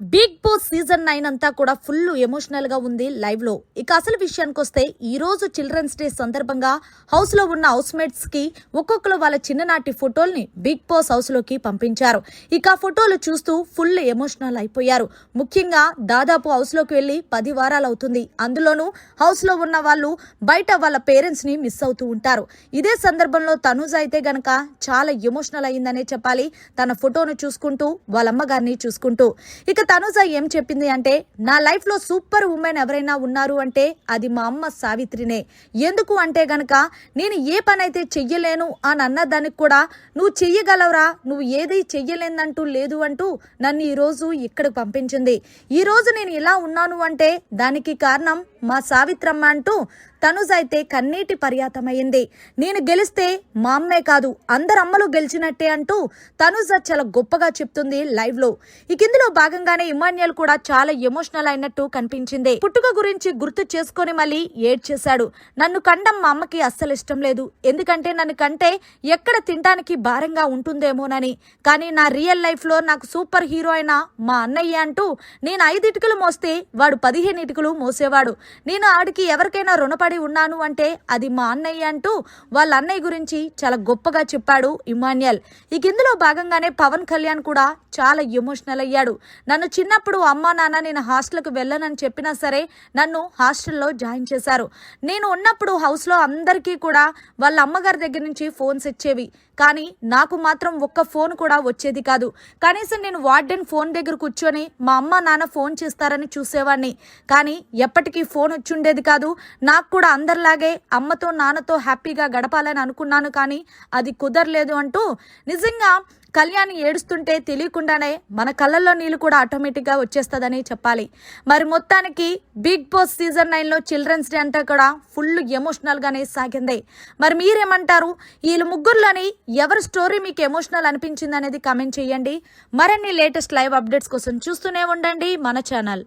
Big Boss season nine అంతా కూడా full ఎమోషనల్గా ఉంది లైవ్లో. ఇక అసలు విషయానికి వస్తే ఈ రోజు చిల్డ్రన్స్ డే సందర్భంగా హౌస్లో ఉన్న హౌస్ మేట్స్కి ఒక్కొక్కరు వాళ్ళ చిన్ననాటి ఫోటోల్ని బిగ్ బాస్ హౌస్లోకి పంపించారు. ఇక ఫోటోలు చూస్తూ ఫుల్ ఎమోషనల్ అయిపోయారు. ముఖ్యంగా దాదాపు హౌస్లోకి వెళ్ళి పది వారాలు అవుతుంది అందులోనూ హౌస్లో ఉన్న వాళ్ళు బయట వాళ్ళ పేరెంట్స్ని మిస్ అవుతూ ఉంటారు. ఇదే సందర్భంలో తనుజ అయితే గనక చాలా ఎమోషనల్ అయిందనే చెప్పాలి. తన ఫోటోను చూసుకుంటూ వాళ్ళ అమ్మగారిని చూసుకుంటూ. ఇక తనుజ ఏం చెప్పింది అంటే నా లైఫ్లో సూపర్ ఉమెన్ ఎవరైనా ఉన్నారు అంటే అది మా అమ్మ సావిత్రినే. ఎందుకు అంటే గనక నేను ఏ పని అయితే చెయ్యలేను అని అన్నదానికి కూడా నువ్వు చెయ్యగలవరా నువ్వు ఏది చెయ్యలేదంటూ లేదు అంటూ నన్ను ఈరోజు రోజు ఇక్కడికి పంపించింది. ఈ రోజు నేను ఇలా ఉన్నాను అంటే దానికి కారణం మా సావిత్రమ్మ అంటూ తనుజ అయితే కన్నీటి పర్యాతమైంది నేను గెలిస్తే మా అమ్మే కాదు అందరమ్మలు గెలిచినట్టే అంటూ తనుజ చాలా గొప్పగా చెప్తుంది లైవ్లో. ఇక ఇందులో భాగంగానే ఇమాన్యుయల్ కూడా చాలా ఎమోషనల్ అయినట్టు కనిపించింది. పుట్టుక గురించి గుర్తు చేసుకొని మళ్ళీ ఏడ్చేశాడు. నన్ను కండం మా అమ్మకి అస్సలు ఇష్టం లేదు. ఎందుకంటే నన్ను కంటే ఎక్కడ తినడానికి భారంగా ఉంటుందేమోనని. కానీ నా రియల్ లైఫ్లో నాకు సూపర్ హీరో అయిన మా అన్నయ్య అంటూ నేను ఐదు ఇటుకలు మోస్తే వాడు పదిహేను ఇటుకలు మోసేవాడు. నేను ఆడికి ఎవరికైనా రుణపడి ఉన్నాను అంటే అది మా అన్నయ్య అంటూ వాళ్ళ అన్నయ్య గురించి చాలా గొప్పగా చెప్పాడు ఇమాన్యుయల్ ఇక ఇందులో భాగంగానే పవన్ కళ్యాణ్ కూడా చాలా ఎమోషనల్ అయ్యాడు. నన్ను చిన్నప్పుడు అమ్మా నాన్న నేను హాస్టల్కి వెళ్ళనని చెప్పినా సరే నన్ను హాస్టల్లో జాయిన్ చేశారు. నేను ఉన్నప్పుడు హౌస్లో అందరికీ కూడా వాళ్ళ అమ్మగారి దగ్గర నుంచి ఫోన్స్ ఇచ్చేవి కానీ నాకు మాత్రం ఒక్క ఫోన్ కూడా వచ్చేది కాదు. కనీసం నేను వార్డెన్ ఫోన్ దగ్గర కూర్చొని మా అమ్మ నాన్న ఫోన్ చేస్తారని చూసేవాడిని కానీ ఎప్పటికీ ఫోన్ వచ్చుండేది కాదు. నాకు కూడా అందరిలాగే అమ్మతో నాన్నతో హ్యాపీగా గడపాలని అనుకున్నాను కానీ అది కుదరలేదు అంటూ నిజంగా కళ్యాణి ఏడుస్తుంటే తెలియకుండానే మన కళ్ళల్లో నీళ్ళు కూడా ఆటోమేటిక్గా వచ్చేస్తుందని చెప్పాలి. మరి మొత్తానికి బిగ్ బాస్ సీజన్ నైన్లో చిల్డ్రన్స్ డే అంతా కూడా ఫుల్ ఎమోషనల్గానే సాగింది. మరి మీరేమంటారు? వీళ్ళు ముగ్గురులోని ఎవరి స్టోరీ మీకు ఎమోషనల్ అనిపించింది అనేది కామెంట్ చేయండి. మరిన్ని లేటెస్ట్ లైవ్ అప్డేట్స్ కోసం చూస్తూనే ఉండండి మన ఛానల్.